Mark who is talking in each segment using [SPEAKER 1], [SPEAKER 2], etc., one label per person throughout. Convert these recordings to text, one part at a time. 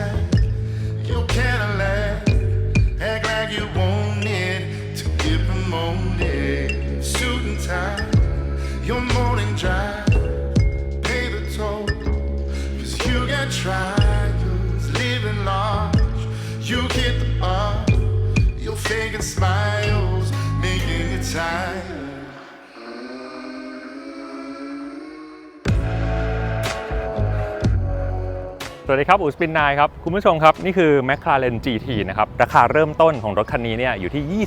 [SPEAKER 1] time. You can't
[SPEAKER 2] allow วัสดีครับอูสปินนายครับ คุณผู้ชมครับ นี่คือ McLaren GT นะครับ ราคาเริ่มต้นของรถคันนี้เนี่ยอยู่ที่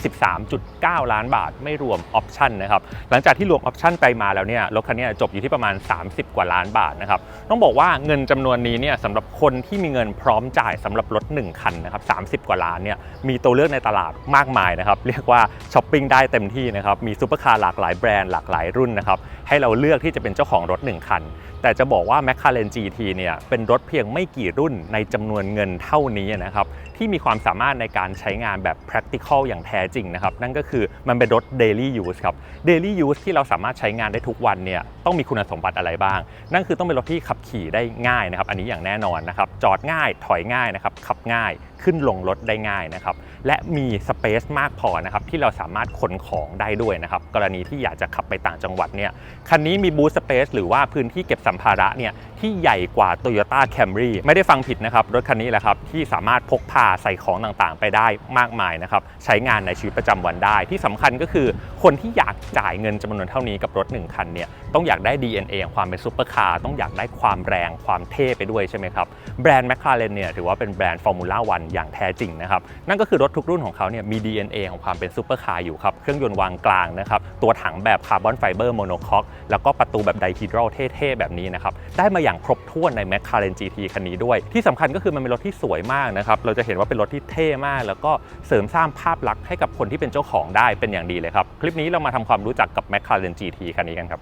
[SPEAKER 2] 23.9 ล้านบาท ไม่รวมออปชั่นนะครับ หลังจากที่รวมออปชั่นไปมาแล้วเนี่ย รถคันนี้จบอยู่ที่ประมาณ 30 กว่าล้านบาทนะครับ ต้องบอกว่าเงินจำนวนนี้เนี่ยสำหรับคนที่มีเงินพร้อมจ่ายสำหรับรถ 1 คันนะครับ 30 กว่าล้านเนี่ย มีตัวเลือกในตลาดมากมายนะครับ เรียกว่าช้อปปิ้งได้เต็มที่นะครับ มีซูเปอร์คาร์หลากหลายแบรนด์หลากหลายรุ่นนะครับให้เราเลือกที่จะเป็นเจ้าของรถ 1 คัน แต่จะบอกว่า McLaren GT เนี่ยเป็นรถเพียงไม่กี่รุ่นในจำนวนเงินเท่านี้นะครับที่มีความสามารถในการใช้งานแบบ practical อย่างแท้จริงนะครับนั่นก็คือมันเป็นรถ daily use ครับ daily use ที่เราสามารถใช้งานได้ทุกวันเนี่ยต้องมีคุณสมบัติอะไรบ้าง นั่นคือต้องเป็นรถที่ขับขี่ได้ง่ายนะครับอันนี้อย่างแน่นอนนะครับจอดง่ายถอยง่ายนะครับขับง่าย ขึ้นลงรถได้ง่ายนะครับ และมีสเปซมากพอนะครับที่เราสามารถขนของได้ด้วยนะครับ กรณีที่อยากจะขับไปต่างจังหวัดเนี่ยคันนี้มีบูสเปซหรือว่าพื้นที่เก็บสัมภาระเนี่ย ที่ใหญ่กว่า Toyota Camry ไม่ได้ฟังผิดนะครับรถคันนี้แหละครับที่สามารถพกพาใส่ของต่างๆ ไปได้มากมายนะครับใช้งานในชีวิตประจำวันได้ ที่สำคัญก็คือคนที่อยากจ่ายเงินจำนวนเท่านี้กับรถ 1 คันเนี่ยต้องอยากได้ DNA ของความเป็นซูเปอร์คาร์ต้องอยากได้ความแรงความเท่ไปด้วยใช่ไหมครับแบรนด์ McLaren เนี่ยถือว่าเป็นแบรนด์ฟอร์มูล่าวันอย่างแท้จริงนะครับนั่นก็คือรถทุกรุ่นของเขาเนี่ยมี DNA ของความเป็นซูเปอร์คาร์อยู่ครับเครื่องยนต์วางกลางนะครับตัวถังแบบคาร์บอนไฟเบอร์โมโนคอกแล้วก็ประตูแบบไดฮีดรอลเท่ๆแบบนี้นะครับได้มาอย่างครบถ้วนใน McLaren GT คันนี้ด้วย ที่สำคัญก็คือมันเป็นรถที่สวยมากนะครับ เราจะเห็นว่าเป็นรถที่เท่มาก แล้วก็เสริมสร้างภาพลักษณ์ให้กับคนที่เป็นเจ้าของได้เป็นอย่างดีเลยครับ คลิปนี้เรามาทำความรู้จักกับ McLaren GT คันนี้กันครับ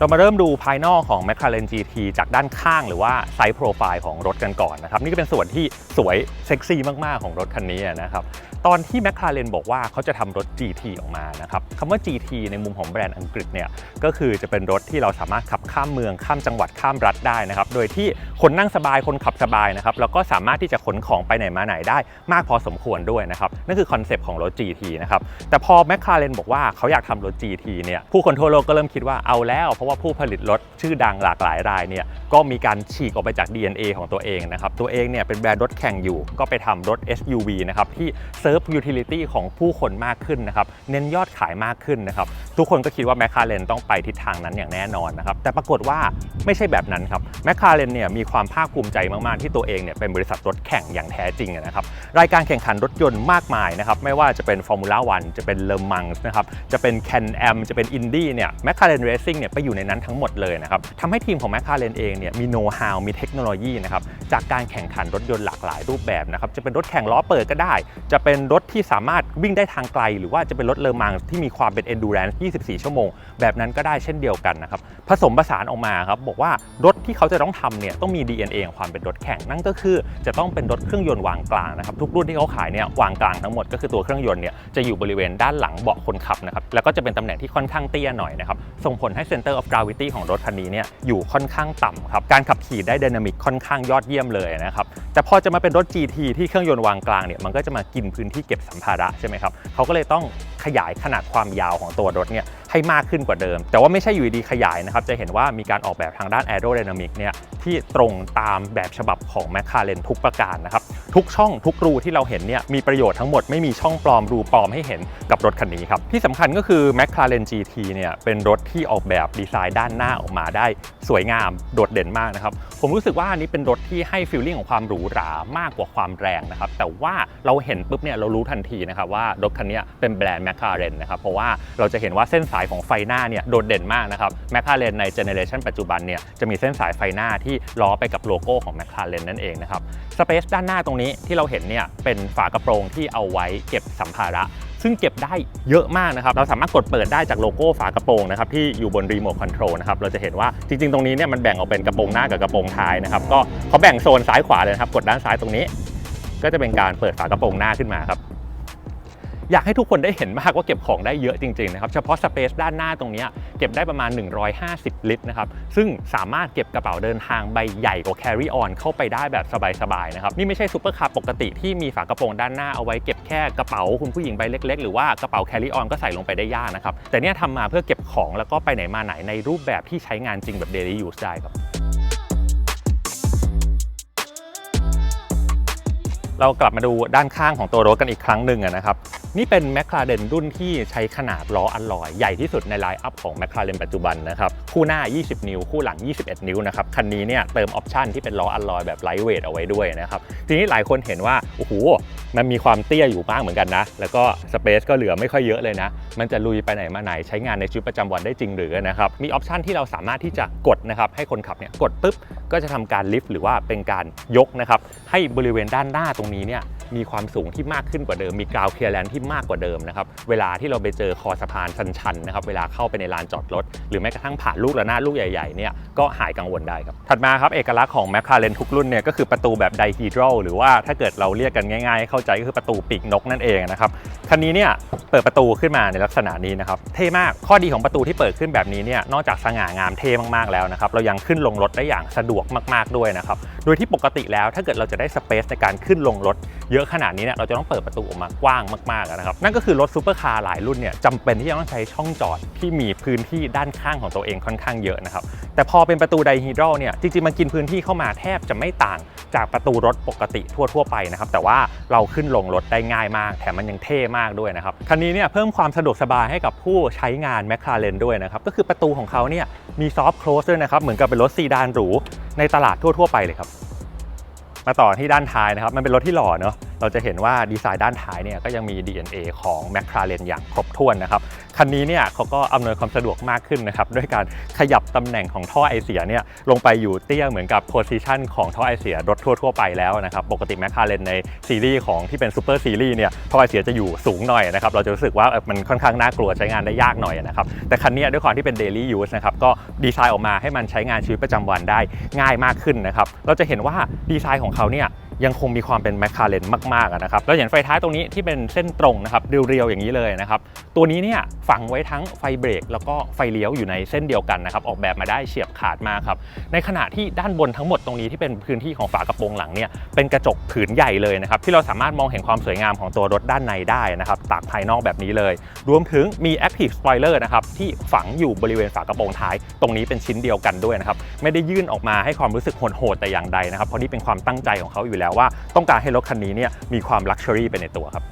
[SPEAKER 2] เรามาเริ่มดูภายนอกของ McLaren GT จากด้านข้างหรือว่าไซส์โปรไฟล์ของรถกันก่อนนะครับ นี่ก็เป็นส่วนที่สวยเซ็กซี่มาก ๆ ของรถคันนี้นะครับ ตอนที่ McLaren บอกว่าเขาจะทำรถ GT ออกมานะครับคำว่า GT ในมุมของแบรนด์อังกฤษเนี่ยก็คือจะเป็นรถที่เราสามารถขับข้ามเมืองข้ามจังหวัดข้ามรัฐได้นะครับโดยที่คนนั่งสบายคนขับสบายนะครับแล้วก็สามารถที่จะขนของไปไหนมาไหนได้ มากพอสมควรด้วยนะครับนั่นคือคอนเซปต์ของรถ GT นะครับแต่พอ McLaren บอกว่าเขาอยากทำรถ GT เนี่ยผู้คนทั่วโลกก็เริ่มคิดว่าเอาแล้วเพราะว่าผู้ผลิตรถชื่อดังหลากหลายรายเนี่ยก็มีการฉีกออกไปจาก DNA ของตัวเองนะครับ ตัวเองเนี่ยเป็นแบรนด์รถแข่งอยู่ ก็ไปทำรถ SUV นะครับที่เซิร์ฟยูทิลิตี้ของผู้คนมากขึ้นนะครับ เน้นยอดขายมากขึ้นนะครับ ทุกคนก็คิดว่า McLaren ต้องไปทิศทางนั้นอย่างแน่นอนนะครับ แต่ปรากฏว่าไม่ใช่แบบนั้นครับ McLaren เนี่ยมีความภาคภูมิใจมาก ๆ ที่ตัวเองเนี่ยเป็นบริษัทรถแข่งอย่างแท้จริงนะครับ รายการแข่งขันรถยนต์มากมายนะครับ ไม่ว่าจะเป็น Formula 1จะเป็นเลอมังส์นะครับ จะเป็น Can Am จะเป็น Indy เนี่ย McLaren Racing เนี่ยไปอยู่ในนั้นทั้งหมดเลยนะครับทำให้ทีมของ McLaren เองเนี่ยมีโน้ตฮาวมีเทคโนโลยีนะครับจากการแข่งขันรถยนต์หลากหลายรูปแบบนะครับจะเป็นรถแข่งล้อเปิดก็ได้ จะเป็นรถที่สามารถวิ่งได้ทางไกล หรือว่าจะเป็นรถเลอมังส์ที่มีความเป็น endurance 24 ชั่วโมง แบบนั้นก็ได้เช่นเดียวกันนะครับ ผสมผสานออกมาครับบอกว่ารถที่เขาจะต้องทำเนี่ยต้องมี DNA ของความเป็นรถแข่งนั่นก็คือ จะต้องเป็นรถเครื่องยนต์วางกลางนะครับทุกรุ่นที่เขาขายเนี่ยวางกลางทั้งหมดก็คือตัวเครื่องยนต์เนี่ยจะอยู่บริเวณด้านหลังเบาะคนขับนะครับแล้วก็จะเป็นตำแหน่งที่ค่อนข้างเตี้ยหน่อยนะครับส่งผลให้ center of gravity ของรถคันนี้เนี่ยอยู่ค่อนข้างต่ำครับการขับขี่ได้ dynamic ค่อนข้างยอดเยี่ยมเลยนะครับแต่พอจะมาเป็นรถ GT ที่เครื่องยนต์วางกลางเนี่ยมันก็จะมากินพื้นที่เก็บสัมภาระใช่ไหมครับเขาก็เลยต้องขยายขนาดความยาวของตัวรถเนี่ย ให้มากขึ้นกว่าเดิม แต่ว่าไม่ใช่อยู่ดีๆขยายนะครับ จะเห็นว่ามีการออกแบบทางด้าน aerodynamic เนี่ยที่ตรงตามแบบฉบับของ McLaren ทุกประการนะครับ ทุกช่องทุกรูที่เราเห็นเนี่ยมีประโยชน์ทั้งหมดไม่มีช่องปลอมรูปลอมให้เห็นกับรถคันนี้ครับ ที่สำคัญก็คือ McLaren GT เนี่ยเป็นรถที่ออกแบบดีไซน์ด้านหน้าออกมาได้สวยงามโดดเด่นมากนะครับผมรู้สึกว่าอันนี้เป็นรถที่ให้ฟีลลิ่งของความหรูหรามากกว่าความแรงนะครับแต่ว่าเราเห็นปุ๊บเนี่ยเรารู้ทันทีนะครับว่ารถคันนี้เป็นแบรนด์ McLaren นะครับเพราะว่าเราจะเห็นว่าเส้นสายของไฟหน้าเนี่ยโดดเด่นมากนะครับ McLaren ในเจเนเรชันปัจจุบันเนี่ยจะมีเส้นสายไฟหน้าที่ล้อไปกับโลโก้ของ McLaren นั่นเองนะครับสเปซด้านหน้าตรงนี้ที่เราเห็นเนี่ยเป็นฝากระโปรงที่เอาไว้เก็บสัมภาระซึ่งเก็บได้เยอะมากนะครับ เราสามารถกดเปิดได้จากโลโก้ฝากระโปรงนะครับที่อยู่บนรีโมทคอนโทรลนะครับ เราจะเห็นว่าจริงๆ ตรงนี้เนี่ยมันแบ่งออกเป็นกระโปรงหน้ากับกระโปรงท้ายนะครับ ก็เขาแบ่งโซนซ้ายขวาเลยครับ กดด้านซ้ายตรงนี้ ก็จะเป็นการเปิดฝากระโปรงหน้าขึ้นมาครับ อยากให้ทุกคนได้เห็นมากว่าเก็บของได้เยอะจริงๆนะครับเฉพาะสเปซด้านหน้าตรงนี้เก็บได้ประมาณ 150 ลิตรนะครับซึ่งสามารถเก็บกระเป๋าเดินทางใบใหญ่กว่า carry on เข้าไปได้แบบสบายๆนะครับนี่ไม่ใช่ซูเปอร์คาร์ปกติที่มีฝากระโปรงด้านหน้าเอาไว้เก็บแค่กระเป๋าคุณผู้หญิงใบเล็ก ๆ หรือว่ากระเป๋า carry on ก็ใส่ลงไปได้ยากนะครับแต่เนี่ยทำมาเพื่อเก็บของแล้วก็ไปไหนมาไหนในรูปแบบที่ใช้งานจริงแบบ daily use ได้ครับเรากลับมาดูด้านข้างของตัวรถกันอีกครั้งหนึ่งนะครับ นี่เป็น m c l a r e n รุ่นที่ใช้ขนาดล้ออัลลอย ใหญ่ที่สุดในไลน์อัพของ m c l a r e n ปัจจุบันนะครับ คู่หน้า 20 นิ้ว คู่หลัง 21 นิ้วนะครับ คันนี้เนี่ยเติมออปชันที่เป็นล้ออัลลอยแบบไลท์เวทเอาไว้ด้วยนะครับ ทีนี้หลายคนเห็นว่า โอ้โห มันมีความเตี้ยอยู่บ้างเหมือนกันนะ แล้วก็สเปซก็เหลือไม่ค่อยเยอะเลยนะ มันจะลุยไปไหนมาไหนใช้งานในชีวิตประจำวันได้จริงหรือนะครับ มีออปชันที่เราสามารถที่จะกดนะครับให้คนขับเนี่ยกดปุ๊บก็จะทำการลิฟต์หรือว่าเป็นการยกนะครับให้บริเวณด้านหน้าตรงนี้เนี่ยมีความสูงที่มากขึ้นกว่าเดิมมีกราวเคลียร์แลนด์ทมากกว่าเดิมนะครับเวลาที่เราไปเจอคอสะพานชันๆนะครับเวลาเข้าไปในลานจอดรถ หรือแม้กระทั่งผ่านลูกระนาดลูกใหญ่ๆเนี่ยก็หายกังวลได้ครับถัดมาครับเอกลักษณ์ของแมคคาเรนทุกรุ่นเนี่ยก็คือประตูแบบไดฮีดรอลหรือว่าถ้าเกิดเราเรียกกันง่ายๆ เข้าใจก็คือประตูปีกนกนั่นเองนะครับคันนี้เนี่ยเปิดประตูขึ้นมาในลักษณะนี้นะครับเท่มากข้อดีของประตูที่เปิดขึ้นแบบนี้เนี่ยนอกจากสง่างามเท่มากๆแล้วนะครับเรายังขึ้นลงรถได้อย่างสะดวกมากๆด้วยนะครับโดยที่ปกติแล้วถ้าเกิดเราจะได้สเปซในการขึ้นลงรถเยอะขนาดนี้เนี่ยเราจะต้องเปิดประตูออกมากว้างมากนะครับนั่นก็คือรถซูเปอร์คาร์หลายรุ่นเนี่ยจำเป็นที่จะต้องใช้ช่องจอดที่มีพื้นที่ด้านข้างของตัวเองค่อนข้างเยอะนะครับแต่พอเป็นประตูไดฮีดรอลเนี่ยจริงๆมันกินพื้นที่เข้ามาแทบจะไม่ต่างจากประตูรถปกติทั่วๆไปนะครับแต่ว่าเราขึ้นลงรถได้ง่ายมากแถมมันยังเท่มากด้วยนะครับคันนี้เนี่ยเพิ่มความสะดวกสบายให้กับผู้ใช้งานแมคลาเรนด้วยนะครับก็คือประตูของเขาเนี่ยมีซอฟต์โคลสด้วยนะครับเหมือนกับเป็นรถซีดานหรูในตลาดทั่วๆไปเลยครับ มาต่อที่ด้านท้ายนะครับ มันเป็นรถที่หล่อเนาะเราจะเห็นว่าดีไซน์ด้านท้ายเนี่ยก็ยังมี DNA ของ m c l a r e n อย่างครบถ้วนนะครับ คันนี้เนี่ยเขาก็อำนวยความสะดวกมากขึ้นนะครับด้วยการขยับตำแหน่งของท่อไอเสียเนี่ยลงไปอยู่เตี้ยเหมือนกับโพซิชันของท่อไอเสียรถทั่วๆไปแล้วนะครับปกติ m c l a r e n ในซีรีส์ของที่เป็นซูเปอร์ซีรีส์เนี่ยท่อไอเสียจะอยู่สูงหน่อยนะครับเราจะรู้สึกว่ามันค่อนข้างน่ากลัวใช้งานได้ยากหน่อยนะครับแต่คันนี้ด้วยความที่เป็น daily use นะครับก็ดีไซน์ออกมาให้มันใช้งานชีวิตประจำวันได้ง่ายมากขึ้นนะครับเราจะเห็นว่าดีไซน์ของเขาเนี่ย ยังคงมีความเป็นแมคคาเรนมากๆนะครับแล้วอย่างไฟท้ายตรงนี้ที่เป็นเส้นตรงนะครับเรียวๆอย่างนี้เลยนะครับตัวนี้เนี่ยฝังไว้ทั้งไฟเบรกแล้วก็ไฟเลี้ยวอยู่ในเส้นเดียวกันนะครับออกแบบมาได้เฉียบขาดมากครับในขณะที่ด้านบนทั้งหมดตรงนี้ที่เป็นพื้นที่ของฝากระโปรงหลังเนี่ยเป็นกระจกผืนใหญ่เลยนะครับที่เราสามารถมองเห็นความสวยงามของตัวรถด้านในได้นะครับตากภายนอกแบบนี้เลย รวมถึงมี Active Spoiler นะครับที่ฝังอยู่บริเวณฝากระโปรงท้าย ตรงนี้เป็นชิ้นเดียวกันด้วยนะครับไม่ได้ยื่นออกมาให้ความรู้สึกโหดๆแต่อย่างใดนะครับเพราะนี่เป็นความตั้งใจของเขาอยู่แล้วว่าต้องการให้รถคันนี้เนี่ยมีความลักชัวรี่ไปในตัวครับ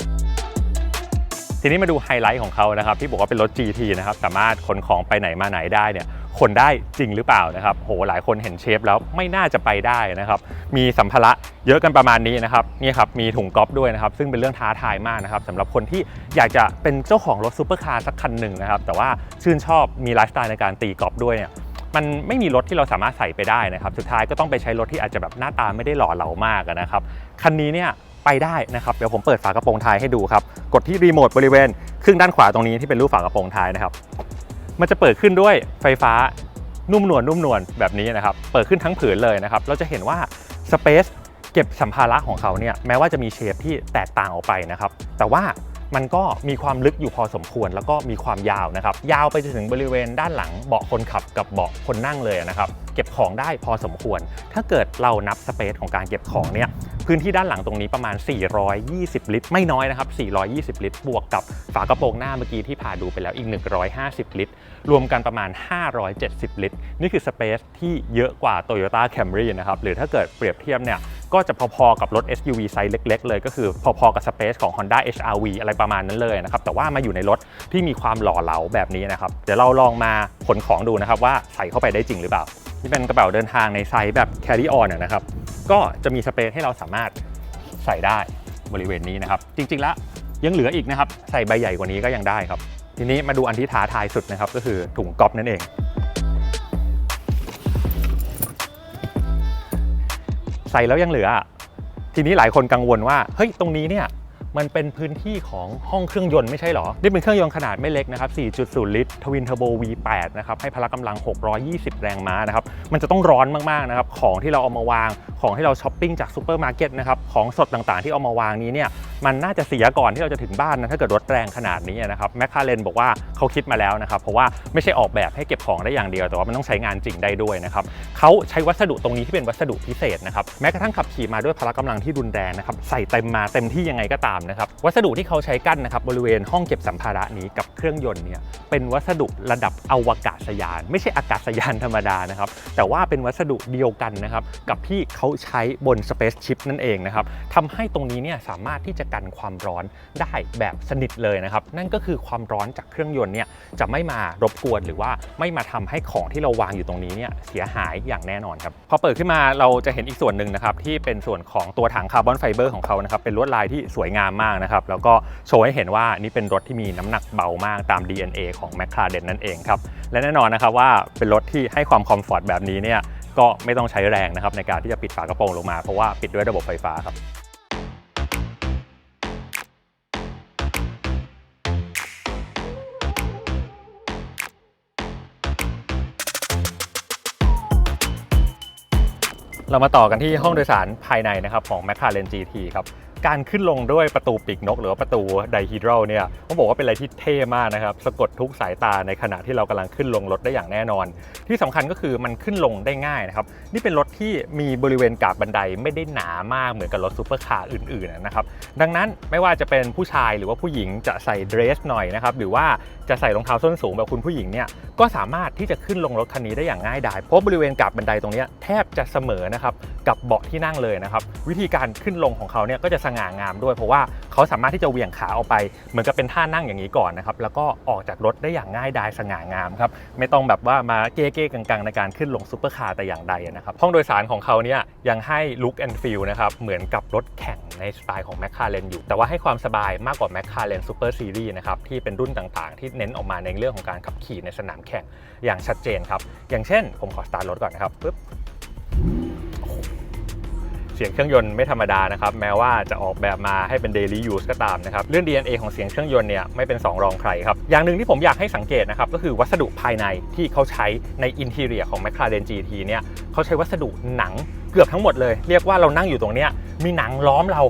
[SPEAKER 2] ทีนี้มาดูไฮไลท์ของเขานะครับที่บอกว่าเป็นรถ GT นะครับสามารถขนของไปไหนมาไหนได้เนี่ยขนได้จริงหรือเปล่านะครับโหหลายคนเห็นเชฟแล้วไม่น่าจะไปได้นะครับมีสัมภาระเยอะกันประมาณนี้นะครับนี่ครับมีถุงก๊อฟด้วยนะครับซึ่งเป็นเรื่องท้าทายมากนะครับสำหรับคนที่อยากจะเป็นเจ้าของรถซูเปอร์คาร์สักคันหนึ่งนะครับแต่ว่าชื่นชอบมีไลฟ์สไตล์ในการตีกอล์ฟด้วยเนี่ย มันไม่มีรถที่เราสามารถใส่ไปได้นะครับ สุดท้ายก็ต้องไปใช้รถที่อาจจะแบบหน้าตาไม่ได้หล่อเหลามากนะครับ คันนี้เนี่ยไปได้นะครับ เดี๋ยวผมเปิดฝากระโปรงท้ายให้ดูครับ กดที่รีโมทบริเวณครึ่งด้านขวาตรงนี้ที่เป็นรูปฝากระโปรงท้ายนะครับ มันจะเปิดขึ้นด้วยไฟฟ้านุ่มนวลนุ่มนวลแบบนี้นะครับ เปิดขึ้นทั้งผืนเลยนะครับ เราจะเห็นว่าสเปซเก็บสัมภาระของเขาเนี่ยแม้ว่าจะมีเชฟที่แตกต่างออกไปนะครับ แต่ว่า มันก็มีความลึกอยู่พอสมควร แล้วก็มีความยาวนะครับ ยาวไปจนถึงบริเวณด้านหลังเบาะคนขับกับเบาะคนนั่งเลยนะครับ เก็บของได้พอสมควร ถ้าเกิดเรานับสเปซของการเก็บของเนี่ยพื้นที่ด้านหลังตรงนี้ประมาณ 420 ลิตร ไม่น้อยนะครับ 420 ลิตร บวกกับฝากระโปรงหน้าเมื่อกี้ที่พาดูไปแล้วอีก 150 ลิตร รวมกันประมาณ 570 ลิตร นี่คือสเปซที่เยอะกว่า Toyota Camry นะครับ หรือถ้าเกิดเปรียบเทียบเนี่ย ก็จะพอๆกับรถ SUV ไซส์เล็ก ๆ เลย ก็คือพอๆกับสเปซของ Honda HR-V อะไรประมาณนั้นเลยนะครับ แต่ว่ามาอยู่ในรถที่มีความหล่อเหลาแบบนี้นะครับ เดี๋ยวเราลองมาขนของดูนะครับว่าใส่เข้าไปได้จริงหรือเปล่า ที่เป็นกระเป๋าเดินทางในไซส์แบบ carry on อะนะครับ ก็จะมีสเปซให้เราสามารถใส่ได้บริเวณนี้นะครับ จริงๆแล้วยังเหลืออีกนะครับ ใส่ใบใหญ่กว่านี้ก็ยังได้ครับ ทีนี้มาดูอันที่ท้าทายสุดนะครับ ก็คือถุงก๊อปนั่นเอง ใส่แล้วยังเหลือ ทีนี้หลายคนกังวลว่า เฮ้ย ตรงนี้เนี่ย มันเป็นพื้นที่ของห้องเครื่องยนต์ไม่ใช่เหรอ นี่เป็นเครื่องยนต์ขนาดไม่เล็กนะครับ 4.0 ลิตร ทวินเทอร์โบ V8 นะครับ ให้พละกำลัง 620 แรงม้านะครับ มันจะต้องร้อนมากๆนะครับ ของที่เราเอามาวาง ของที่เราช้อปปิ้งจากซูเปอร์มาร์เก็ตนะครับ ของสดต่างๆที่เอามาวางนี้เนี่ย มันน่าจะเสียก่อนที่เราจะถึงบ้านนะ ถ้าเกิดรถแรงขนาดนี้นะครับ แมคคาเรนบอกว่าเขาคิดมาแล้วนะครับ เพราะว่าไม่ใช่ออกแบบให้เก็บของได้อย่างเดียว แต่ว่ามันต้องใช้งานจริงได้ด้วยนะครับเขาใช้วัสดุตรงนี้ที่เป็นวัสดุพิเศษนะครับ แม้กระทั่งขับขี่มาด้วยพละกำลังที่รุนแรงนะครับ ใส่เต็มมาเต็มที่ยังไงก็ตามนะครับวัสดุที่เขาใช้กั้นนะครับบริเวณห้องเก็บสัมภาระนี้กับเครื่องยนต์เนี่ยเป็นวัสดุระดับอวกาศยาน ไม่ใช่อากาศยานธรรมดานะครับแต่ว่าเป็นวัสดุเดียวกันนะครับกับที่เขาใช้บน Space Ship นั่นเองนะครับทำให้ตรงนี้เนี่ยสามารถที่จะกันความร้อนได้แบบสนิทเลยนะครับนั่นก็คือความร้อนจากเครื่องยนต์เนี่ยจะไม่มารบกวนหรือว่าไม่มาทำให้ของที่เราวางอยู่ตรงนี้เนี่ยเสียหายอย่างแน่นอนครับพอเปิดขึ้นมาเราจะเห็นอีกส่วนหนึ่งนะครับที่เป็นส่วนของตัวถังคาร์บอนไฟเบอร์ของเขานะครับเป็นลวดลายที่สวยงามมากนะครับ แล้วก็โชว์ให้เห็นว่านี่เป็นรถที่มีน้ำหนักเบามากตาม DNA ของ m c l a r e n นั่นเองครับ และแน่นอนนะครับว่าเป็นรถที่ให้ความคอมฟอร์ตแบบนี้เนี่ยก็ไม่ต้องใช้แรงนะครับในการที่จะปิดฝากระโปรงลงมาเพราะว่าปิดด้วยระบบไฟฟ้าครับเรามาต่อกันที่ห้องโดยสารภายในนะครับของ m c l a r e n GT ครับ การขึ้นลงด้วยประตูปีกนก หรือว่าประตูไดฮีดรเนี่ยต้องบอกว่าเป็นอะไรที่เท่มากนะครับ สะกดทุกสายตาในขณะที่เรากำลังขึ้นลงรถได้อย่างแน่นอน ที่สำคัญก็คือมันขึ้นลงได้ง่ายนะครับ นี่เป็นรถที่มีบริเวณกาบบันไดไม่ได้หนามากเหมือนกับรถซูเปอร์คาร์อื่นๆนะครับ ดังนั้นไม่ว่าจะเป็นผู้ชายหรือว่าผู้หญิงจะใส่เดรสหน่อยนะครับ หรือว่าจะใส่รองเท้าส้นสูงแบบคุณผู้หญิงเนี่ย ก็สามารถที่จะขึ้นลงรถคันนี้ได้อย่างง่ายดายเพราะบริเวณกาบบันไดตรงนี้แทบจะเสมอนะครับกับเบาะที่นั่งเลยนะครับวิธีการขึ้นลงของเขาเนี่ยก็จะสง่างามด้วย เพราะว่าเขาสามารถที่จะเหวี่ยงขาออกไป เหมือนกับเป็นท่านั่งอย่างนี้ก่อนนะครับแล้วก็ออกจากรถได้อย่างง่ายดายสง่างามครับไม่ต้องแบบว่ามาเก้ๆกังๆ ในการขึ้นลงซูเปอร์คาร์แต่อย่างใดนะครับห้องโดยสารของเขาเนี่ยยังให้ look and feel นะครับเหมือนกับรถแข่งในสไตล์ของ m c l a r e n อยู่ แต่ว่าให้ความสบายมากกว่า m c l a r e n Super Series นะครับที่เป็นรุ่นต่างๆ ที่เน้นออกมาในเรื่องของการขับขี่ในสนามแข่งอย่างชัดเจนครับ อย่างเช่น ผมขอสตาร์ทรถก่อนนะครับปึ๊บเสียงเครื่องยนต์ไม่ธรรมดานะครับ แม้ว่าจะออกแบบมาให้เป็น daily use ก็ตามนะครับ เรื่อง DNA ของเสียงเครื่องยนต์เนี่ยไม่เป็นสองรองใครครับ อย่างหนึ่งที่ผมอยากให้สังเกตนะครับ ก็คือวัสดุภายในที่เขาใช้ในอินทีเรียของ McLaren GT เนี่ยเขาใช้วัสดุหนังเกือบทั้งหมดเลย เรียกว่าเรานั่งอยู่ตรงเนี้ยมีหนังล้อมเรา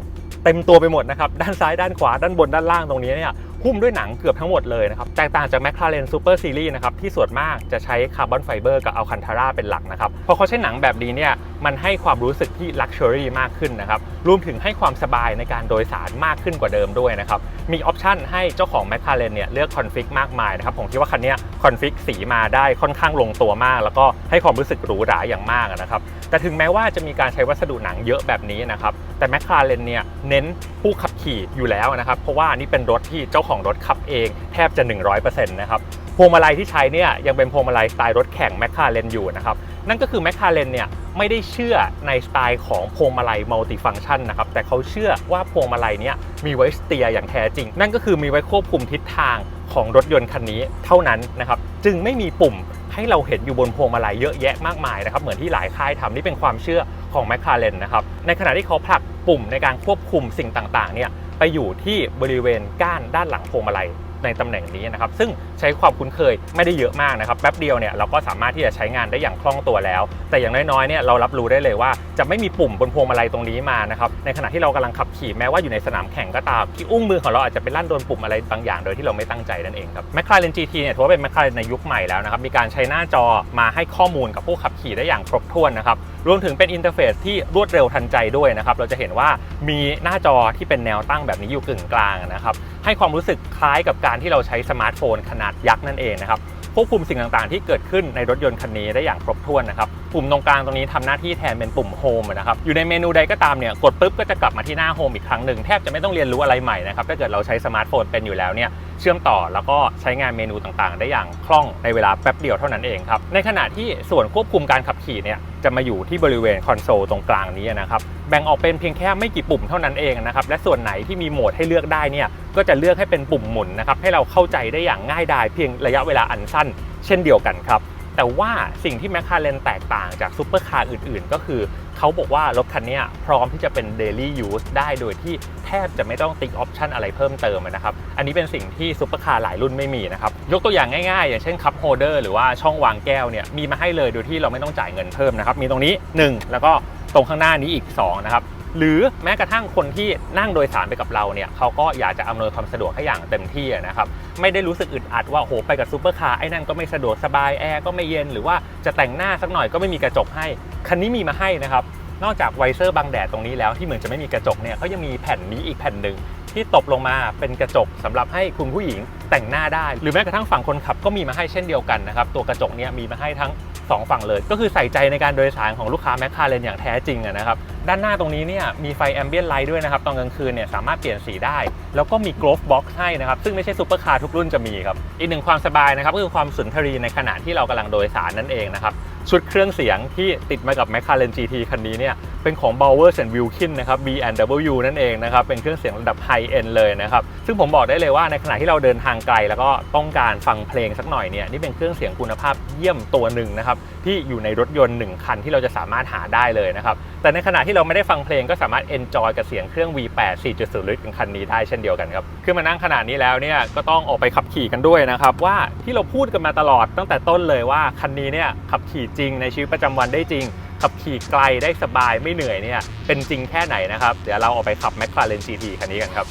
[SPEAKER 2] เต็มตัวไปหมดนะครับ ด้านซ้ายด้านขวาด้านบนด้านล่างตรงนี้เนี่ย หุ้มด้วยหนังเกือบทั้งหมดเลยนะครับ แตกต่างจาก McLaren Super Series นะครับที่ส่วนมากจะใช้คาร์บอนไฟเบอร์กับอัลคันทาราเป็นหลักนะครับพอเขาใช้หนังแบบนี้เนี่ยมันให้ความรู้สึกที่ลักชัวรี่มากขึ้นนะครับ รวมถึงให้ความสบายในการโดยสารมากขึ้นกว่าเดิมด้วยนะครับ มีออปชันให้เจ้าของ McLaren เนี่ยเลือกคอนฟิกมากมายนะครับ ผมคิดว่าคันนี้คอนฟิกสีมาได้ค่อนข้างลงตัวมาก แล้วก็ให้ความรู้สึกหรูหราอย่างมากนะครับ แต่ถึงแม้ว่าจะมีการใช้วัสดุหนังเยอะแบบนี้นะครับ แต่แมคลาเรนเนี่ยเน้นผู้ขับขี่อยู่แล้วนะครับ เพราะว่านี่เป็นรถที่เจ้าของรถขับเองแทบจะ 100%นะครับ พวงมาลัยที่ใช้เนี่ยยังเป็นพวงมาลัยสไตล์รถแข่งแมคลาเรนอยู่นะครับนั่นก็คือแมคลาเรนเนี่ยไม่ได้เชื่อในสไตล์ของพวงมาลัยมัลติฟังก์ชันนะครับแต่เขาเชื่อว่าพวงมาลัยเนี่ยมีไว้สเตียร์อย่างแท้จริง นั่นก็คือมีไว้ควบคุมทิศทางของรถยนต์คันนี้เท่านั้นนะครับจึงไม่มีปุ่มให้เราเห็นอยู่บนพวงมาลัยเยอะแยะมากมายนะครับเหมือนที่หลายค่ายทำนี่เป็นความเชื่อของแมคคาเรนนะครับในขณะที่เขาผลักปุ่มในการควบคุมสิ่งต่างๆเนี่ยไปอยู่ที่บริเวณก้านด้านหลังพวงมาลัย ในตำแหน่งนี้นะครับ ซึ่งใช้ความคุ้นเคยไม่ได้เยอะมากนะครับ แป๊บเดียวเนี่ยเราก็สามารถที่จะใช้งานได้อย่างคล่องตัวแล้ว แต่อย่างน้อยๆเนี่ยเรารับรู้ได้เลยว่าจะไม่มีปุ่มบนพวงมาลัยตรงนี้มานะครับ ในขณะที่เรากำลังขับขี่แม้ว่าอยู่ในสนามแข่งก็ตามที่อุ้งมือของเราอาจจะเป็นลั่นโดนปุ่มอะไรบางอย่างโดยที่เราไม่ตั้งใจนั่นเองครับ McLaren GT เนี่ยถือว่าเป็น McLaren ในยุคใหม่แล้วนะครับ มีการใช้หน้าจอมาให้ข้อมูลกับผู้ขับขี่ได้อย่างครบถ้วนนะครับรวมถึงเป็นอินเทอร์เฟซที่รวดเร็วทันใจด้วยนะครับ เราจะเห็นว่ามีหน้าจอที่เป็นแนวตั้งแบบนี้อยู่กึ่งกลางนะครับ ให้ความรู้สึกคล้ายกับการที่เราใช้สมาร์ทโฟนขนาดยักษ์นั่นเองนะครับควบคุมสิ่งต่างๆ ที่เกิดขึ้นในรถยนต์คันนี้ได้อย่างครบถ้วนนะครับปุ่มตรงกลางตรงนี้ทำหน้าที่แทนเป็นปุ่มโฮมนะครับอยู่ในเมนูใดก็ตามเนี่ยกดปุ๊บก็จะกลับมาที่หน้าโฮมอีกครั้งหนึ่งแทบจะไม่ต้องเรียนรู้อะไรใหม่นะครับถ้าเกิดเราใช้สมาร์ทโฟนเป็นอยู่แล้วเนี่ยเชื่อมต่อแล้วก็ใช้งานเมนูต่างๆ ได้อย่างคล่องในเวลาแป๊บเดียวเท่านั้นเองครับในขณะที่ส่วนควบคุมการขับขี่เนี่ย จะมาอยู่ที่บริเวณคอนโซลตรงกลางนี้นะครับแบ่งออกเป็นเพียงแค่ไม่กี่ปุ่มเท่านั้นเองนะครับและส่วนไหนที่มีโหมดให้เลือกได้เนี่ยก็จะเลือกให้เป็นปุ่มหมุนนะครับให้เราเข้าใจได้อย่างง่ายดายเพียงระยะเวลาอันสั้น เช่นเดียวกันครับ แต่ว่าสิ่งที่แมคคาเรนแตกต่างจากซูเปอร์คาร์อื่นๆ ก็คือเขาบอกว่ารถคันนี้พร้อมที่จะเป็น daily use ได้โดยที่แทบจะไม่ต้องติ๊กออปชันอะไรเพิ่มเติมนะครับ อันนี้เป็นสิ่งที่ซูเปอร์คาร์หลายรุ่นไม่มีนะครับ ยกตัวอย่างง่ายๆ อย่างเช่นคัพโฮเดอร์หรือว่าช่องวางแก้วเนี่ยมีมาให้เลยโดยที่เราไม่ต้องจ่ายเงินเพิ่มนะครับ มีตรงนี้ 1 แล้วก็ตรงข้างหน้านี้อีก2นะครับ หรือแม้กระทั่งคนที่นั่งโดยสารไปกับเราเนี่ยเขาก็อยากจะอำนวยความสะดวกให้อย่างเต็มที่นะครับไม่ได้รู้สึกอึดอัดว่าโอ้โหไปกับซูเปอร์คาร์ไอ้นั่นก็ไม่สะดวกสบายแอร์ก็ไม่เย็นหรือว่าจะแต่งหน้าสักหน่อยก็ไม่มีกระจกให้ คันนี้มีมาให้นะครับนอกจากไวเซอร์บังแดดตรงนี้แล้วที่เหมือนจะไม่มีกระจกเนี่ยเขายังมีแผ่นนี้อีกแผ่นหนึ่งที่ตบลงมาเป็นกระจกสำหรับให้คุณผู้หญิงแต่งหน้าได้ หรือแม้กระทั่งฝั่งคนขับก็มีมาให้เช่นเดียวกันนะครับตัวกระจกเนี่ยมีมาให้ทั้ง สองฝั่งเลย ก็คือใส่ใจในการโดยสารของลูกค้าแมคคาเรนอย่างแท้จริงนะครับด้านหน้าตรงนี้เนี่ยมีไฟแอมเบียนไลท์ด้วยนะครับตอนกลางคืนเนี่ยสามารถเปลี่ยนสีได้ แล้วก็มีกรอฟบ็อกซ์ให้นะครับซึ่งไม่ใช่ซูเปอร์คาร์ทุกรุ่นจะมีครับอีกหนึ่งความสบายนะครับก็คือความสุนทรีในขณะที่เรากำลังโดยสารนั่นเองนะครับ ชุดเครื่องเสียงที่ติดมากับ McLaren GT คันนี้เนี่ยเป็นของ Bowers Wilkin นะครับ B&W นั่นเองนะครับ เป็นเครื่องเสียงระดับไฮเอ็นเลยนะครับ ซึ่งผมบอกได้เลยว่าในขณะที่เราเดินทางไกล แล้วก็ต้องการฟังเพลงสักหน่อยเนี่ยนี่เป็นเครื่องเสียงคุณภาพเยี่ยมตัวหนึ่งนะครับ ที่อยู่ในรถยนต์ 1 คันที่เราจะสามารถหาได้เลยนะครับ แต่ในขณะที่เราไม่ได้ฟังเพลงก็สามารถ enjoy กับเสียงเครื่อง V8 4.0 ลิตรของคันนี้ได้เช่นเดียวกันครับขึ้นมานั่งขนาดนี้แล้วเนี่ยก็ต้องออกไปขับขี่กันด้วยนะครับว่าที่เราพูดกันมาตลอดตั้งแต่ต้นเลยว่าคันนี้เนี่ยขับขี่จริง ในชีวิตประจำวันได้จริง ขับขี่ไกลได้สบายไม่เหนื่อยเนี่ยเป็นจริงแค่ไหนนะครับ เดี๋ยวเราออกไปขับ McLaren GT คันนี้กันครับ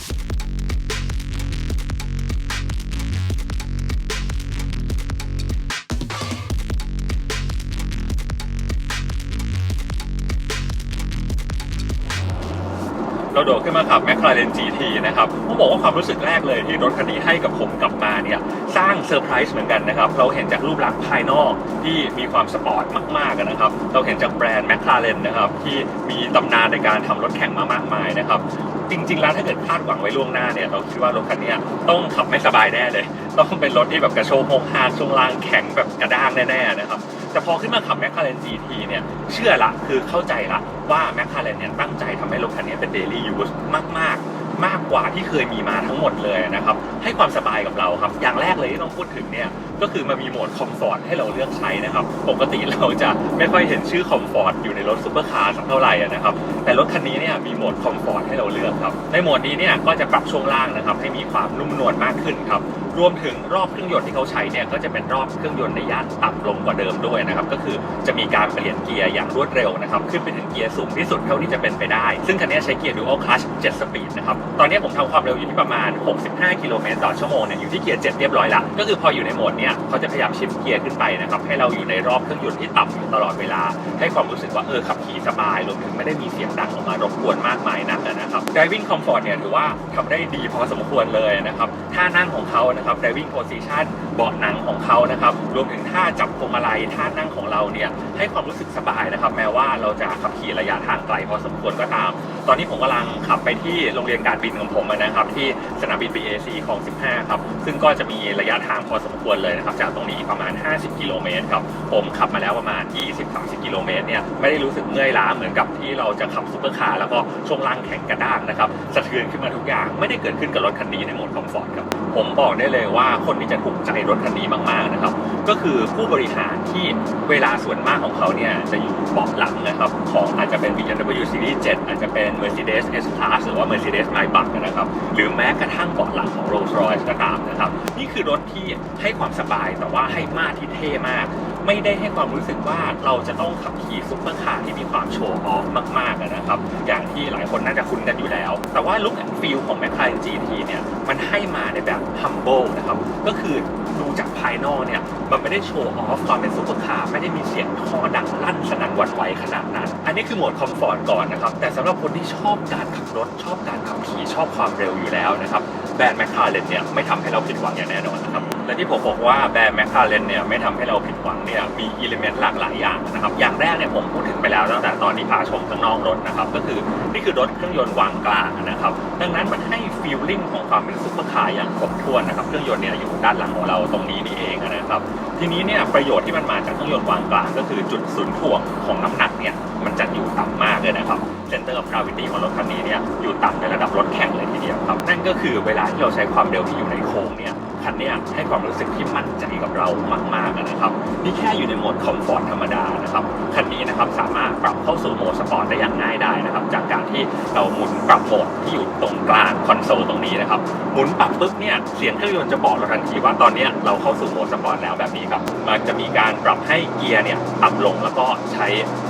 [SPEAKER 2] เราโดดขึ้นมาขับ McLaren GT นะครับต้องบอกว่าความรู้สึกแรกเลยที่รถคันนี้ให้กับผมกลับมาเนี่ยสร้างเซอร์ไพรส์เหมือนกันนะครับ เราเห็นจากรูปลักษณ์ภายนอกที่มีความสปอร์ตมากๆอะนะครับ เราเห็นจากแบรนด์ McLaren นนะครับที่มีตำนานในการทำรถแข่งมามากมายนะครับจริงๆแล้วถ้าเกิดคาดหวังไว้ล่วงหน้าเนี่ยเราคิดว่ารถคันนี้ต้องขับไม่สบายแน่เลย ต้องเป็นรถที่แบบกระโชกโฮกฮาช่วงล่างแข็งแบบกระด้างแน่ๆนะครับ แต่พอขึ้นมาขับ McLaren GT เนี่ย เชื่อละคือเข้าใจละว่า McLaren เนี่ยตั้งใจทำให้รถคันนี้เป็น daily use มากๆมากกว่าที่เคยมีมาทั้งหมดเลยนะครับ ให้ความสบายกับเราครับ อย่างแรกเลยที่ต้องพูดถึงเนี่ยก็คือมันมีโหมดคอมฟอร์ตให้เราเลือกใช้นะครับ ปกติเราจะไม่ค่อยเห็นชื่อคอมฟอร์ตอยู่ในรถซูเปอร์คาร์สักเท่าไหร่นะครับ แต่รถคันนี้เนี่ยมีโหมดคอมฟอร์ตให้เราเลือกครับ ในโหมดนี้เนี่ยก็จะปรับช่วงล่างนะครับ ให้มีความนุ่มนวลมากขึ้นครับ รวมถึงรอบเครื่องยนต์ที่เขาใช้เนี่ยก็จะเป็นรอบเครื่องยนต์ในย่านต่ำลงกว่าเดิมด้วยนะครับก็คือจะมีการเปลี่ยนเกียร์อย่างรวดเร็วนะครับขึ้นไปถึงเกียร์สูงที่สุดเท่าที่จะเป็นไปได้ ซึ่งคันนี้ใช้เกียร์ Dual Clutch 7 Speed นะครับตอนนี้ผมทำความเร็วอยู่ที่ประมาณ 65 กิโลเมตรต่อชั่วโมงเนี่ยอยู่ที่เกียร์ 7 เรียบร้อยละก็คือพออยู่ในโหมดเนี่ยเขาจะพยายามชิฟเกียร์ขึ้นไปนะครับให้เราอยู่ในรอบเครื่องยนต์ที่ต่ำอยู่ตลอดเวลา ให้ความรู้สึกว่าเออขับขี่สบายรวมถึงไม่ได้มีเสียงดังออกมารบกวนมากมายนักนะครับ driving comfort เนี่ยถือว่าทำได้ดีพอสมควรเลยนะครับท่านั่งของเขานะครับ driving position เบาะหนังของเขานะครับ รวมถึงท่าจับพวงมาลัยท่านั่งของเราเนี่ยให้ความรู้สึกสบายนะครับ แม้ว่าเราจะขับขี่ระยะทางไกลพอสมควรก็ตาม ตอนนี้ผมกำลังขับไปที่โรงเรียนการบินของผมนะครับ ที่สนามบิน BAC ของ 15 ครับ ซึ่งก็จะมีระยะทางพอสมควรเลยนะครับ จากตรงนี้ประมาณ 50 กิโลเมตรครับ ผมขับมาแล้วประมาณ 20-30 กิโลเมตรเนี่ยไม่ได้รู้สึกเมื่อยล้าเหมือนกับที่เราจะขับซุปเปอร์คาร์แล้วก็ช่วงล่างแข็งกระด้างนะครับสะเทือนขึ้นมาทุกอย่างไม่ได้เกิดขึ้นกับรถคันนี้ในโหมดคอมฟอร์ตครับผมบอกได้เลยว่าคนที่จะถูกใจรถคันนี้มากๆนะครับ ก็คือผู้บริหารที่เวลาส่วนมากของเขาเนี่ยจะอยู่เบาะหลังนะครับ ของอาจจะเป็น BMW Series 7 อาจจะเป็น Mercedes S-Class หรือว่า Mercedes Maybach นะครับ หรือแม้กระทั่งเบาะหลังของ Rolls Royce ก็ตามนะครับ นี่คือรถที่ให้ความสบายแต่ว่าให้มากที่เท่มาก ไม่ได้ให้ความรู้สึกว่าเราจะต้องขับขี่ซุปเปอร์คาร์ที่มีความโชว์ออฟมากๆนะครับ อย่างที่หลายคนน่าจะคุ้นกันอยู่แล้ว แต่ว่าลุค ฟิลของ McLaren GT เนี่ยมันให้มาในแบบ humble นะครับ ก็คือดูจากภายนอกเนี่ย มันไม่ได้โชว์ออฟความเป็นซุปเปอร์คาร์ไม่ได้มีเสียงท่อดังลั่นสนั่นหวั่นไหวขนาดนั้น อันนี้คือโหมดคอมฟอร์ตก่อนนะครับ แต่สำหรับคนที่ชอบการขับรถชอบการขับขี่ชอบความเร็วอยู่แล้วนะครับ แบรนด์แมคคาเรนเนี่ยไม่ทำให้เราผิดหวังอย่างแน่นอนนะครับและที่ผมบอกว่าแบรนด์แมคคาเรนเนี่ยไม่ทำให้เราผิดหวังเนี่ยมีอิเลเมนต์หลากหลายอย่างนะครับอย่างแรกเนี่ยผมพูดถึงไปแล้วตั้งแต่ตอนที่พาชมข้างนอกรถนะครับก็คือนี่คือรถเครื่องยนต์วางกลางนะครับดังนั้นมันให้ฟีลลิ่งของความเป็นซุปเปอร์คาร์อย่างครบถ้วนนะครับเครื่องยนต์เนี่ยอยู่ด้านหลังของเราตรงนี้นี่เอง นะครับ ทีนี้เนี่ยประโยชน์ที่มันมาจากเครื่องยนต์วางกลางก็คือจุดศูนย์ถ่วงของน้ำหนักเนี่ยมันจะอยู่ต่ำมากเลยนะครับ Center of Gravity ของรถคันนี้เนี่ยอยู่ต่ำในระดับรถแข่งเลยทีเดียวครับ นั่นก็คือเวลาที่เราใช้ความเร็วที่อยู่ในโค้งเนี่ยคันเนี้ยให้ความรู้สึกที่มั่นใจกับเรามากๆนะครับ นี่แค่อยู่ในโหมดคอมฟอร์ตธรรมดานะครับคันนี้ นะครับสามารถปรับเข้าสู่โหมดสปอร์ตได้อย่างง่ายได้นะครับ จากการที่เราหมุนปรับโหมดที่อยู่ตรงกลางคอนโซลตรงนี้นะครับหมุนปรับปุ๊บเนี่ยเสียงเครื่องยนต์จะบอกเราทันทีว่าตอนนี้เราเข้าสู่โหมดสปอร์ตแล้วแบบนี้ครับมันจะมีการปรับให้เกียร์เนี่ยต่ำลงแล้วก็ใช้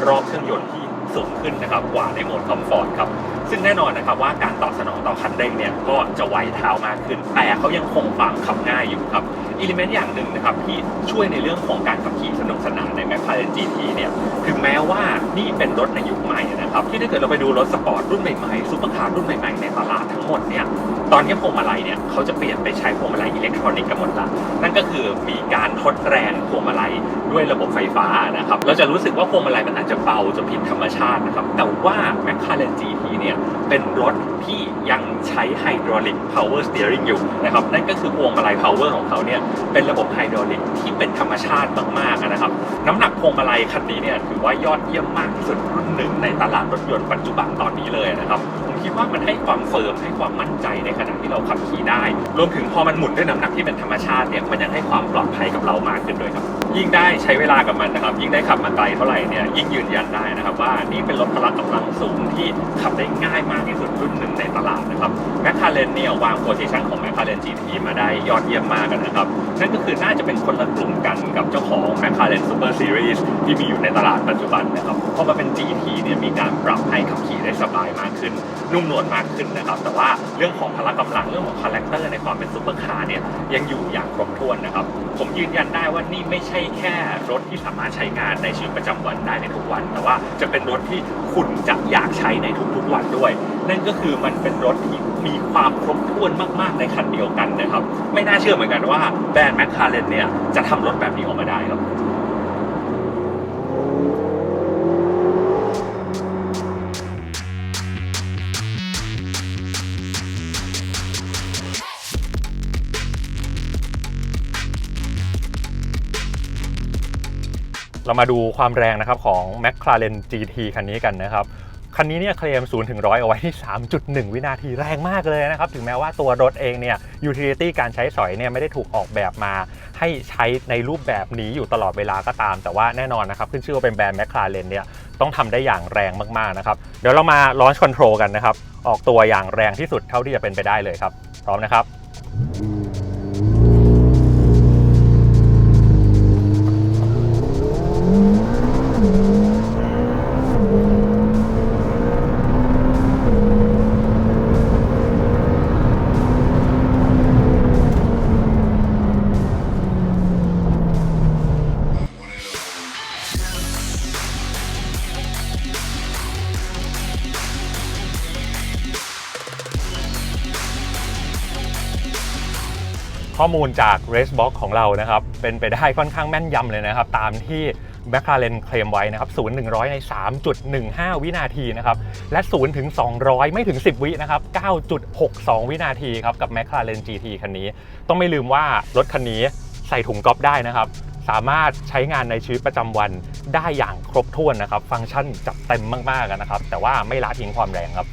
[SPEAKER 2] รอบเครื่องยนต์ที่ สูงขึ้นนะครับกว่าในโหมดคอมฟอร์ตครับซึ่งแน่นอนนะครับว่าการตอบสนองต่อคันเร่งเนี่ยก็จะไวเท้ามากขึ้น แต่เขายังคงความขับง่ายอยู่ครับอิเลเมนต์อย่างหนึ่งนะครับที่ช่วยในเรื่องของการขับขี่สนุกสนานในแมคคาเรนจีทีเนี่ยถึงแม้ว่านี่เป็นรถในยุคใหม่นะครับที่ถ้าเกิดเราไปดูรถสปอร์ตรุ่นใหม่ๆซูเปอร์คาร์รุ่นใหม่ๆในตลาดทั้งหมดเนี่ย ตอนนี้พวงมาลัยเนี่ยเขาจะเปลี่ยนไปใช้พวงมาลัยอิเล็กทรอนิกส์กันหมดละนั่นก็คือมีการทดแรงพวงมาลัยด้วยระบบไฟฟ้านะครับเราจะรู้สึกว่าพวงมาลัยมันอาจจะเบาจนผิดธรรมชาตินะครับแต่ว่า McLaren GT เนี่ยเป็นรถที่ยังใช้ไฮดรอลิก power steering อยู่นะครับนั่นก็คือพวงมาลัย power ของเขาเนี่ยเป็นระบบไฮดรอลิกที่เป็นธรรมชาติมากๆนะครับน้ำหนักพวงมาลัยคันนี้เนี่ยถือว่ายอดเยี่ยมมากที่สุดรุ่นหนึ่งในตลาดรถยนต์ปัจจุบันตอนนี้เลยนะครับ คิดว่ามันให้ความเฟิร์มให้ความมั่นใจในขณะที่เราขับขี่ได้ รวมถึงพอมันหมุนด้วยน้ำหนักที่เป็นธรรมชาติเนี่ยมันยังให้ความปลอดภัยกับเรามากขึ้นด้วยครับ ยิ่งได้ใช้เวลากับมันนะครับ ยิ่งได้ขับมาไกลเท่าไหร่เนี่ยยิ่งยืนยันได้นะครับว่านี่เป็นรถพละกำลังสูงที่ขับได้ง่ายมากที่สุดรุ่นหนึ่งในตลาดนะครับแมคคาเรนเนี่ยวางโพซิชันของแมคคาเรน GT มาได้ยอดเยี่ยมมากนะครับนั่นก็คือน่าจะเป็นคนละกลุ่มกันกับเจ้าของ McLaren Super Series ที่มีอยู่ในตลาดปัจจุบันนะครับพอมาเป็น GT เนี่ยมีการปรับให้ขับขี่ได้สบายมากขึ้นนุ่มนวลมากขึ้นนะครับ แต่ว่าเรื่องของพละกำลังเรื่องของคาแรคเตอร์ในความเป็นซูเปอร์คาร์เนี่ยยังอยู่อย่างครบถ้วนนะครับ ผมยืนยันได้ว่านี่ไม่ใช่แค่รถที่สามารถใช้งานในชีวิตประจำวันได้ในทุกวัน แต่ว่าจะเป็นรถที่คุณจะอยากใช้ในทุกๆวันด้วย นั่นก็คือมันเป็นรถที่มีความครบถ้วนมาก ๆ ในคันเดียวกันนะครับ ไม่น่าเชื่อเหมือนกันว่าแบรนด์แมคคาเรนเนี่ยจะทำรถแบบนี้ออกมาได้ครับ เรามาดูความแรงนะครับของ McLaren GT คันนี้กันนะครับคันนี้เนี่ยเคลม0ถึง100เอาไว้ที่ 3.1 วินาทีแรงมากเลยนะครับ ถึงแม้ว่าตัวรถเองเนี่ยยูทิลิตี้การใช้สอยเนี่ยไม่ได้ถูกออกแบบมา ให้ใช้ในรูปแบบนี้อยู่ตลอดเวลาก็ตาม แต่ว่าแน่นอนนะครับ ขึ้นชื่อว่าเป็นแบรนด์ McLaren เนี่ยต้องทำได้อย่างแรงมาก ๆ นะครับ เดี๋ยวเรามา launch control กันนะครับ ออกตัวอย่างแรงที่สุดเท่าที่จะเป็นไปได้เลยครับ พร้อมนะครับ มูลจาก Racebox ของเรานะครับ เป็นไปได้ค่อนข้างแม่นยำเลยนะครับ ตามที่ McLaren เคลมไว้นะครับ0 100 ใน 3.15 วินาทีนะครับ และ 0 ถึง 200 ไม่ถึง 10 วินะครับ 9.62 วินาทีครับ กับ McLaren GT คันนี้ ต้องไม่ลืมว่ารถคันนี้ใส่ถุงก๊อปได้นะครับ สามารถใช้งานในชีวิตประจำวันได้อย่างครบถ้วนนะครับ ฟังก์ชันจัดเต็มมากๆนะครับ แต่ว่าไม่ละทิ้งความแรงครับ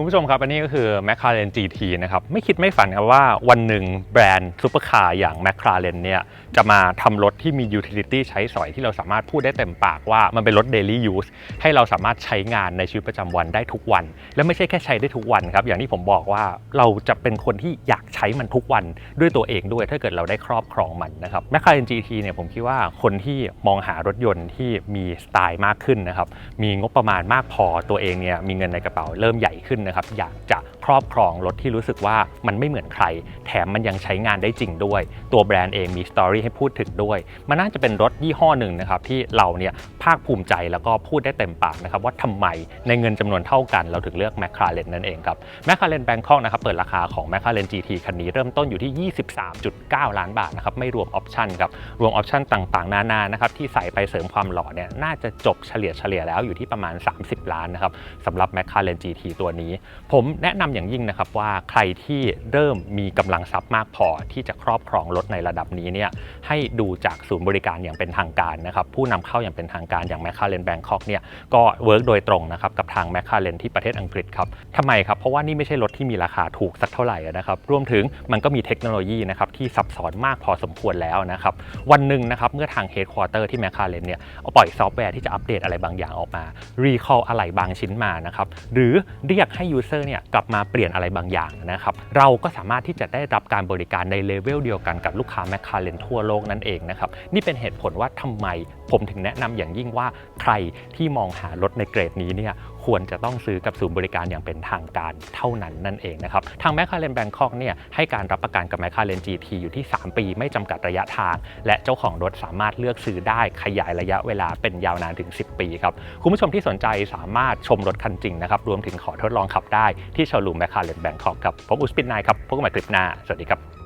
[SPEAKER 2] คุณผู้ชมครับ อันนี้ก็คือ McLaren GT นะครับ ไม่คิดไม่ฝันครับว่าวันหนึ่งแบรนด์ซูเปอร์คาร์อย่าง McLaren เนี่ยจะมาทำรถที่มี utility ใช้สอยที่เราสามารถพูดได้เต็มปากว่ามันเป็นรถ daily use ให้เราสามารถใช้งานในชีวิตประจำวันได้ทุกวัน และไม่ใช่แค่ใช้ได้ทุกวันครับ อย่างที่ผมบอกว่าเราจะเป็นคนที่อยากใช้มันทุกวันด้วยตัวเองด้วยถ้าเกิดเราได้ครอบครองมันนะครับ McLaren GT เนี่ยผมคิดว่าคนที่มองหารถยนต์ที่มีสไตล์มากขึ้นนะครับมีงบประมาณมากพอตัวเองเนี่ยมีเงินในกระเป๋าเริ่มใหญ่ขึ้นนะครับอยากจะ รอบครองรถที่รู้สึกว่ามันไม่เหมือนใคร แถมมันยังใช้งานได้จริงด้วย ตัวแบรนด์เองมีสตอรี่ให้พูดถึงด้วย มันน่าจะเป็นรถยี่ห้อหนึ่งนะครับที่เราเนี่ยภาคภูมิใจแล้วก็พูดได้เต็มปากนะครับว่าทำไมในเงินจำนวนเท่ากัน เราถึงเลือก McLaren นั่นเองครับ McLaren Bangkok นะครับเปิดราคาของ McLaren GT คันนี้เริ่มต้นอยู่ที่ 23.9 ล้านบาทนะครับไม่รวมออปชั่นครับรวมออปชั่นต่างๆ นานานะครับที่ใส่ไปเสริมความหล่อเนี่ยน่าจะจบเฉลี่ยเฉลี่ยแล้วอยู่ที่ประมาณ 30 ล้านนะครับสำหรับ McLaren GT ตัวนี้ ผมแนะนำอย่างอย่างยิ่งนะครับว่าใครที่เริ่มมีกำลังทรัพย์มากพอที่จะครอบครองรถในระดับนี้เนี่ยให้ดูจากศูนย์บริการอย่างเป็นทางการนะครับผู้นำเข้าอย่างเป็นทางการอย่างแมคคาเรนแบงคอกเนี่ยก็เวิร์กโดยตรงนะครับกับทางแมคคาเรนที่ประเทศอังกฤษครับทำไมครับเพราะว่านี่ไม่ใช่รถที่มีราคาถูกสักเท่าไหร่นะครับรวมถึงมันก็มีเทคโนโลยีนะครับที่ซับซ้อนมากพอสมควรแล้วนะครับวันหนึ่งนะครับเมื่อทางเฮดควอเตอร์ที่แมคคาเรนเนี่ยเอาปล่อยซอฟต์แวร์ที่จะอัปเดตอะไรบางอย่างออกมารีคอลอะไรบางชิ้นมานะครับหรือเรียกให้ยูเซอร์เนี่ยกลับมาเปลี่ยนอะไรบางอย่างนะครับ เราก็สามารถที่จะได้รับการบริการในเลเวลเดียวกันกับลูกค้าแมคคาเรนทั่วโลกนั่นเองนะครับ นี่เป็นเหตุผลว่าทำไมผมถึงแนะนำอย่างยิ่งว่าใครที่มองหารถในเกรดนี้เนี่ย ควรจะต้องซื้อกับศูนย์บริการอย่างเป็นทางการเท่านั้นนั่นเองนะครับ ทางแมคคาเรนแบงคอกเนี่ยให้การรับประกันกับแมคคาเรน GT อยู่ที่ 3 ปี ไม่จำกัดระยะทาง และเจ้าของรถสามารถเลือกซื้อได้ขยายระยะเวลาเป็นยาวนานถึง 10 ปีครับ คุณผู้ชมที่สนใจสามารถชมรถคันจริงนะครับ รวมถึงขอทดลองขับได้ที่โชว์รูมแมคคาเรนแบงคอกครับผมอุสปินนายครับพบกันใหม่คลิปหน้า สวัสดีครับ